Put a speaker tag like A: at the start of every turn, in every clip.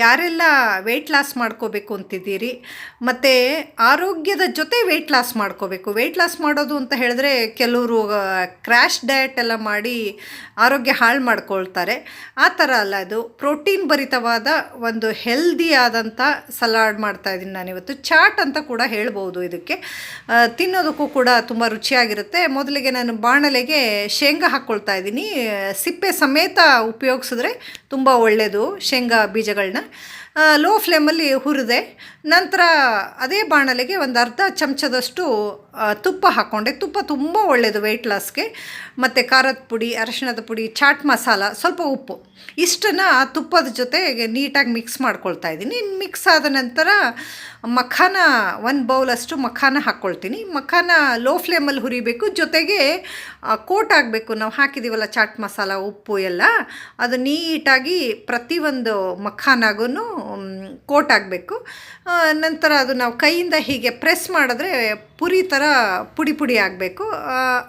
A: ಯಾರೆಲ್ಲ weight loss ಮಾಡ್ಕೋಬೇಕು ಅಂತಿದ್ದೀರಿ? ಮತ್ತು ಆರೋಗ್ಯದ ಜೊತೆ ವೆಯ್ಟ್ ಲಾಸ್ ಮಾಡ್ಕೋಬೇಕು. ವೆಯ್ಟ್ ಲಾಸ್ ಮಾಡೋದು ಅಂತ ಹೇಳಿದ್ರೆ ಕೆಲವರು ಕ್ರ್ಯಾಶ್ ಡಯಟ್ ಎಲ್ಲ ಮಾಡಿ ಆರೋಗ್ಯ ಹಾಳು ಮಾಡ್ಕೊಳ್ತಾರೆ. ಆ ಥರ ಅಲ್ಲ ಅದು. ಪ್ರೋಟೀನ್ ಭರಿತವಾದ ಒಂದು ಹೆಲ್ದಿ ಆದಂಥ ಸಲಾಡ್ ಮಾಡ್ತಾ ಇದ್ದೀನಿ ನಾನಿವತ್ತು ಚಾಟ್ ಅಂತ ಕೂಡ ಹೇಳ್ಬೋದು ಇದಕ್ಕೆ. ತಿನ್ನೋದಕ್ಕೂ ಕೂಡ ತುಂಬ ರುಚಿಯಾಗಿರುತ್ತೆ. ಮೊದಲಿಗೆ ನಾನು ಬಾಣಲೆಗೆ ಶೇಂಗಾ ಹಾಕ್ಕೊಳ್ತಾ ಇದ್ದೀನಿ. ಸಿಪ್ಪೆ ಸಮೇತ ಉಪಯೋಗಿಸಿದ್ರೆ ತುಂಬ ಒಳ್ಳೆಯದು ಶೇಂಗಾ ಬೀಜಗಳನ್ನ ಲೋ ಫ್ಲೇಮಲ್ಲಿ ಹುರಿದೆ. ನಂತರ ಅದೇ ಬಾಣಲೆಗೆ ಒಂದು ಅರ್ಧ ಚಮಚದಷ್ಟು ತುಪ್ಪ ಹಾಕ್ಕೊಂಡೆ ತುಪ್ಪ ತುಂಬ ಒಳ್ಳೆಯದು ವೆಯ್ಟ್ ಲಾಸ್ಗೆ ಮತ್ತು ಖಾರದ ಪುಡಿ, ಅರಶಿಣದ ಪುಡಿ, ಚಾಟ್ ಮಸಾಲ, ಸ್ವಲ್ಪ ಉಪ್ಪು. ಇಷ್ಟನ್ನು ತುಪ್ಪದ ಜೊತೆಗೆ ನೀಟಾಗಿ ಮಿಕ್ಸ್ ಮಾಡ್ಕೊಳ್ತಾ ಇದ್ದೀನಿ. ಮಿಕ್ಸ್ ಆದ ನಂತರ ಮಖಾನ ಒಂದು ಬೌಲಷ್ಟು ಮಖಾನ ಹಾಕ್ಕೊಳ್ತೀನಿ ಮಖಾನ ಲೋ ಫ್ಲೇಮಲ್ಲಿ ಹುರಿಬೇಕು. ಜೊತೆಗೆ ಕೋಟ್ ಆಗಬೇಕು ನಾವು ಹಾಕಿದ್ದೀವಲ್ಲ ಚಾಟ್ ಮಸಾಲ, ಉಪ್ಪು ಎಲ್ಲ. ಅದು ನೀಟಾಗಿ ಪ್ರತಿಯೊಂದು ಮಖಾನಾಗೂ ಕೋಟ್ ಆಗಬೇಕು ನಂತರ ಅದು ನಾವು ಕೈಯಿಂದ ಹೀಗೆ ಪ್ರೆಸ್ ಮಾಡಿದ್ರೆ ಪುರಿ ಥರ ಪುಡಿ ಪುಡಿ ಆಗಬೇಕು.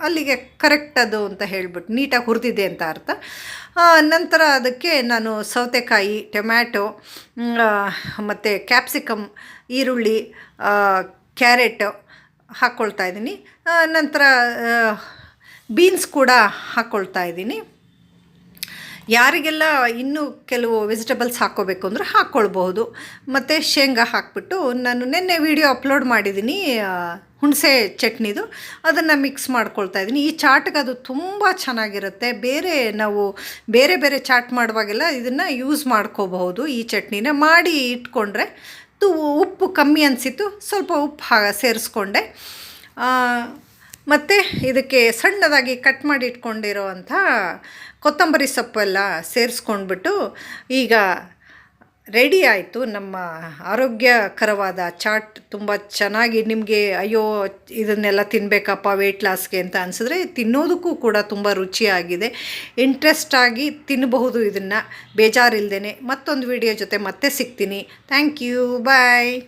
A: ಅಲ್ಲಿಗೆ ಕರೆಕ್ಟ್ ಅದು ಅಂತ ಹೇಳ್ಬಿಟ್ಟು ನೀಟಾಗಿ ಹುರಿದಿದೆ ಅಂತ ಅರ್ಥ. ನಂತರ ಅದಕ್ಕೆ ನಾನು ಸೌತೆಕಾಯಿ, ಟೊಮ್ಯಾಟೊ ಮತ್ತು ಕ್ಯಾಪ್ಸಿಕಮ್ ಈರುಳ್ಳಿ ಕ್ಯಾರೆಟ್ ಹಾಕ್ಕೊಳ್ತಾ ಇದ್ದೀನಿ. ನಂತರ ಬೀನ್ಸ್ ಕೂಡ ಹಾಕ್ಕೊಳ್ತಾ ಇದ್ದೀನಿ. ಯಾರಿಗೆಲ್ಲ ಇನ್ನೂ ಕೆಲವು ವೆಜಿಟೇಬಲ್ಸ್ ಹಾಕ್ಕೋಬೇಕು ಅಂದರೆ ಹಾಕ್ಕೊಳ್ಬಹುದು. ಮತ್ತು ಶೇಂಗಾ ಹಾಕ್ಬಿಟ್ಟು ನಾನು ನಿನ್ನೆ ವಿಡಿಯೋ ಅಪ್ಲೋಡ್ ಮಾಡಿದ್ದೀನಿ ಹುಣಸೆ ಚಟ್ನಿದು. ಅದನ್ನು ಮಿಕ್ಸ್ ಮಾಡ್ಕೊಳ್ತಾ ಇದ್ದೀನಿ ಈ ಚಾಟ್ಗೆ ಅದು ತುಂಬ ಚೆನ್ನಾಗಿರುತ್ತೆ. ಬೇರೆ ನಾವು ಬೇರೆ ಬೇರೆ ಚಾಟ್ ಮಾಡುವಾಗೆಲ್ಲ ಇದನ್ನು ಯೂಸ್ ಮಾಡ್ಕೋಬಹುದು ಈ ಚಟ್ನಿನ. ಮಾಡಿ ಇಟ್ಕೊಂಡ್ರೆ ತು ಉಪ್ಪು ಕಮ್ಮಿ ಅನಿಸಿತ್ತು. ಸ್ವಲ್ಪ ಉಪ್ಪು ಹಾ ಸೇರಿಸ್ಕೊಂಡೆ. ಮತ್ತು ಇದಕ್ಕೆ ಸಣ್ಣದಾಗಿ ಕಟ್ ಮಾಡಿ ಇಟ್ಕೊಂಡಿರೋ ಅಂಥ ಕೊತ್ತಂಬರಿ ಸೊಪ್ಪೆಲ್ಲ ಸೇರಿಸ್ಕೊಂಡ್ಬಿಟ್ಟು ಈಗ ರೆಡಿ ಆಯಿತು. ನಮ್ಮ ಆರೋಗ್ಯಕರವಾದ ಚಾಟ್ ತುಂಬ ಚೆನ್ನಾಗಿ ನಿಮಗೆ, ಅಯ್ಯೋ, ಇದನ್ನೆಲ್ಲ ತಿನ್ನಬೇಕಪ್ಪ ವೆಯ್ಟ್ ಲಾಸ್ಗೆ ಅಂತ ಅನಿಸಿದ್ರೆ ತಿನ್ನೋದಕ್ಕೂ ಕೂಡ ತುಂಬ ರುಚಿಯಾಗಿದೆ. ಇಂಟ್ರೆಸ್ಟಾಗಿ ತಿನ್ನಬಹುದು ಇದನ್ನು. ಬೇಜಾರಿಲ್ದೇ ಮತ್ತೊಂದು ವಿಡಿಯೋ ಜೊತೆ ಮತ್ತೆ ಸಿಗ್ತೀನಿ. Thank you bye